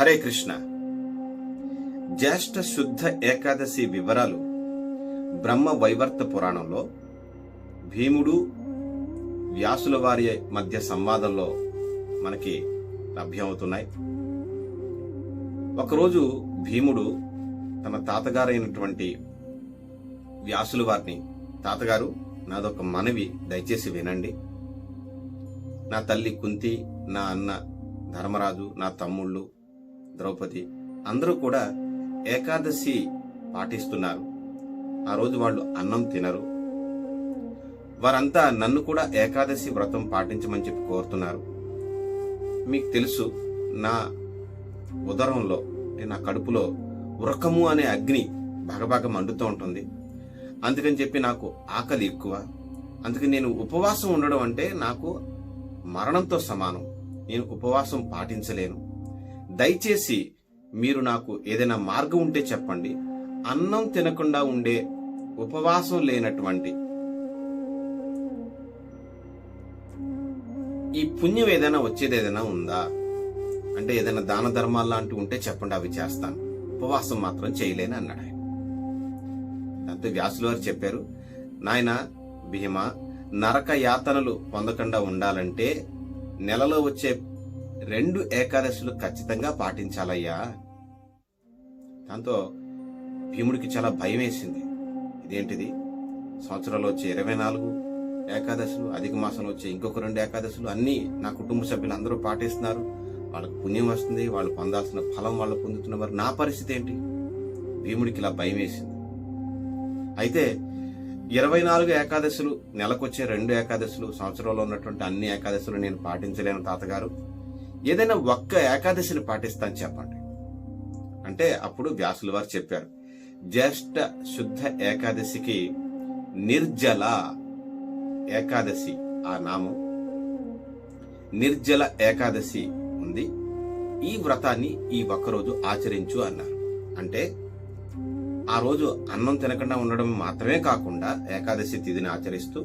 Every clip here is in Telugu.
హరే కృష్ణ. జ్యేష్ఠ శుద్ధ ఏకాదశి వివరాలు బ్రహ్మ వైవర్త పురాణంలో భీముడు వ్యాసుల వారి మధ్య సంవాదంలో మనకి లభ్యమవుతున్నాయి. ఒకరోజు భీముడు తన తాతగారైనటువంటి వ్యాసుల వారిని తాతగారు నాదొక మనవి దయచేసి వినండి. నా తల్లి కుంతి నా అన్న ధర్మరాజు నా తమ్ముళ్ళు ద్రౌపది అందరూ కూడా ఏకాదశి పాటిస్తున్నారు. ఆ రోజు వాళ్ళు అన్నం తినరు. వారంతా నన్ను కూడా ఏకాదశి వ్రతం పాటించమని చెప్పి కోరుతున్నారు. మీకు తెలుసు నా ఉదరంలో అంటే నా కడుపులో ఉరకము అనే అగ్ని భగభగ మండుతూ ఉంటుంది. అందుకని చెప్పి నాకు ఆకలి ఎక్కువ. అందుకని నేను ఉపవాసం ఉండడం అంటే నాకు మరణంతో సమానం. నేను ఉపవాసం పాటించలేను. దయచేసి మీరు నాకు ఏదైనా మార్గం ఉంటే చెప్పండి. అన్నం తినకుండా ఉండే ఉపవాసం లేనటువంటి ఈ పుణ్యం ఏదైనా వచ్చేది ఏదైనా ఉందా? అంటే ఏదైనా దాన ధర్మాలు లాంటివి ఉంటే చెప్పండి అవి చేస్తాను. ఉపవాసం మాత్రం చేయలేని అన్నాడు ఆయన. దాంతో వ్యాసులు వారు చెప్పారు నాయన భీమ నరక యాతనలు పొందకుండా ఉండాలంటే నెలలో వచ్చే రెండు ఏకాదశులు ఖచ్చితంగా పాటించాలయ్యా. దాంతో భీముడికి చాలా భయం వేసింది ఇదేంటిది? సంవత్సరంలో వచ్చే ఇరవై నాలుగు ఏకాదశులు అధిక మాసంలో వచ్చే ఇంకొక రెండు ఏకాదశులు అన్నీ నా కుటుంబ సభ్యులు అందరూ పాటిస్తున్నారు. వాళ్ళకు పుణ్యం వస్తుంది వాళ్ళు పొందాల్సిన ఫలం వాళ్ళు పొందుతున్న మరి నా పరిస్థితి ఏంటి? భీముడికి ఇలా భయం వేసింది అయితే ఇరవై నాలుగు ఏకాదశులు నెలకొచ్చే రెండు ఏకాదశులు సంవత్సరంలో ఉన్నటువంటి అన్ని ఏకాదశులు నేను పాటించలేను తాతగారు. ఏదైనా ఒక్క ఏకాదశిని పాటిస్తాను చెప్పండి. అంటే అప్పుడు వ్యాసుల వారు చెప్పారు జ్యేష్ఠ శుద్ధ ఏకాదశికి నిర్జల ఏకాదశి ఆ నామం. నిర్జల ఏకాదశి ఉంది. ఈ వ్రతాన్ని ఈ ఒక్కరోజు ఆచరించు అన్నారు. అంటే ఆ రోజు అన్నం తినకుండా ఉండడం మాత్రమే కాకుండా ఏకాదశి తిథిని ఆచరిస్తూ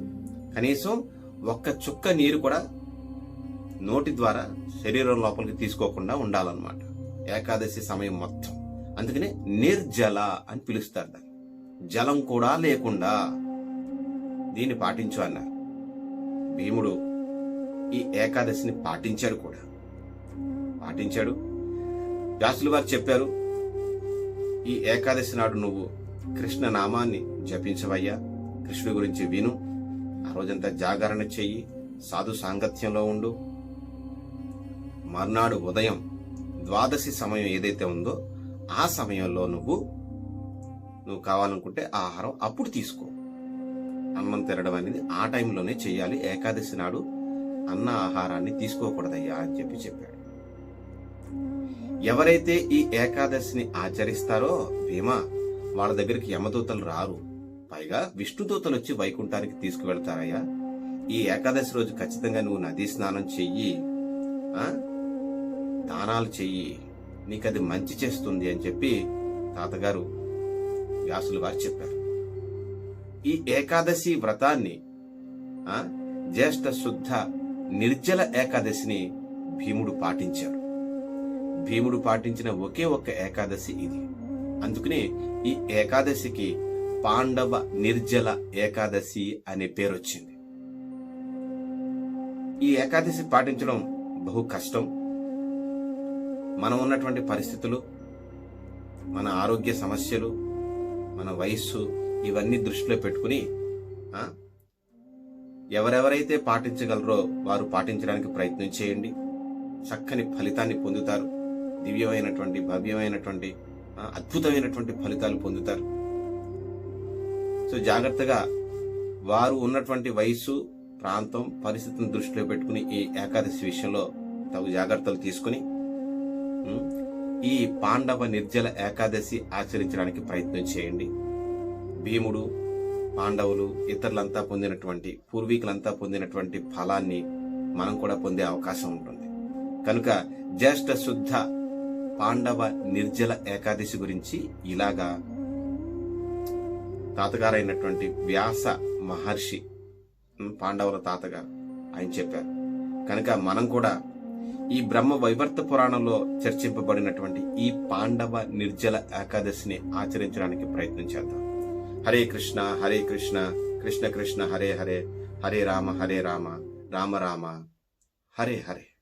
కనీసం ఒక్క చుక్క నీరు కూడా నోటి ద్వారా శరీరం లోపలికి తీసుకోకుండా ఉండాలన్నమాట. ఏకాదశి సమయం మొత్తం. అందుకనే నిర్జల అని పిలుస్తారు దాన్ని. జలం కూడా లేకుండా. దీన్ని పాటించు అన్నారు. భీముడు ఈ ఏకాదశిని పాటించాడు కూడా. పాటించాడు. వ్యాసులు వారు చెప్పారు ఈ ఏకాదశి నాడు నువ్వు కృష్ణ నామాన్ని జపించవయ్యా. కృష్ణుడి గురించి విను. ఆ రోజంతా జాగరణ చెయ్యి. సాధు సాంగత్యంలో ఉండు. మర్నాడు ఉదయం ద్వాదశి సమయం ఏదైతే ఉందో ఆ సమయంలో నువ్వు నువ్వు కావాలనుకుంటే ఆహారం అప్పుడు తీసుకో. అన్నం తినడం అనేది ఆ టైంలోనే చేయాలి. ఏకాదశి నాడు అన్న ఆహారాన్ని తీసుకోకూడదయ్యా అని చెప్పి చెప్పాడు. ఎవరైతే ఈ ఏకాదశిని ఆచరిస్తారో భీమా వాళ్ళ దగ్గరికి యమదూతలు రారు. పైగా విష్ణుదూతలు వచ్చి వైకుంఠానికి తీసుకువెళ్తారయ్యా. ఈ ఏకాదశి రోజు ఖచ్చితంగా నువ్వు నదీ స్నానం చెయ్యి. దానాలు చెయ్యి. నీకు అది మంచి చేస్తుంది అని చెప్పి తాతగారు వ్యాసులు వారు చెప్పారు. ఈ ఏకాదశి వ్రతాన్ని జ్యేష్ఠ శుద్ధ నిర్జల ఏకాదశిని భీముడు పాటించాడు. భీముడు పాటించిన ఒకే ఒక్క ఏకాదశి ఇది. అందుకనే ఈ ఏకాదశికి పాండవ నిర్జల ఏకాదశి అనే పేరు వచ్చింది ఈ ఏకాదశి పాటించడం బహు కష్టం. మనం ఉన్నటువంటి పరిస్థితులు మన ఆరోగ్య సమస్యలు మన వయస్సు ఇవన్నీ దృష్టిలో పెట్టుకుని ఎవరెవరైతే పాటించగలరో వారు పాటించడానికి ప్రయత్నం చేయండి. చక్కని ఫలితాన్ని పొందుతారు. దివ్యమైనటువంటి భవ్యమైనటువంటి అద్భుతమైనటువంటి ఫలితాలు పొందుతారు. సో జాగ్రత్తగా వారు ఉన్నటువంటి వయస్సు ప్రాంతం పరిస్థితిని దృష్టిలో పెట్టుకుని ఈ ఏకాదశి విషయంలో తగు జాగ్రత్తలు తీసుకుని ఈ పాండవ నిర్జల ఏకాదశి ఆచరించడానికి ప్రయత్నం చేయండి. భీముడు పాండవులు ఇతరులంతా పొందినటువంటి పూర్వీకులంతా పొందినటువంటి ఫలాన్ని మనం కూడా పొందే అవకాశం ఉంటుంది. కనుక జ్యేష్ఠ శుద్ధ పాండవ నిర్జల ఏకాదశి గురించి ఇలాగా తాతగారైనటువంటి వ్యాస మహర్షి పాండవుల తాతగారు ఆయన చెప్పారు. కనుక మనం కూడా ఈ బ్రహ్మ వైవర్త పురాణంలో చర్చింపబడినటువంటి ఈ పాండవ నిర్జల ఏకాదశిని ఆచరించడానికి ప్రయత్నం చేద్దాం. హరే కృష్ణ హరే కృష్ణ కృష్ణ కృష్ణ హరే హరే హరే రామ హరే రామ రామ రామ హరే హరే.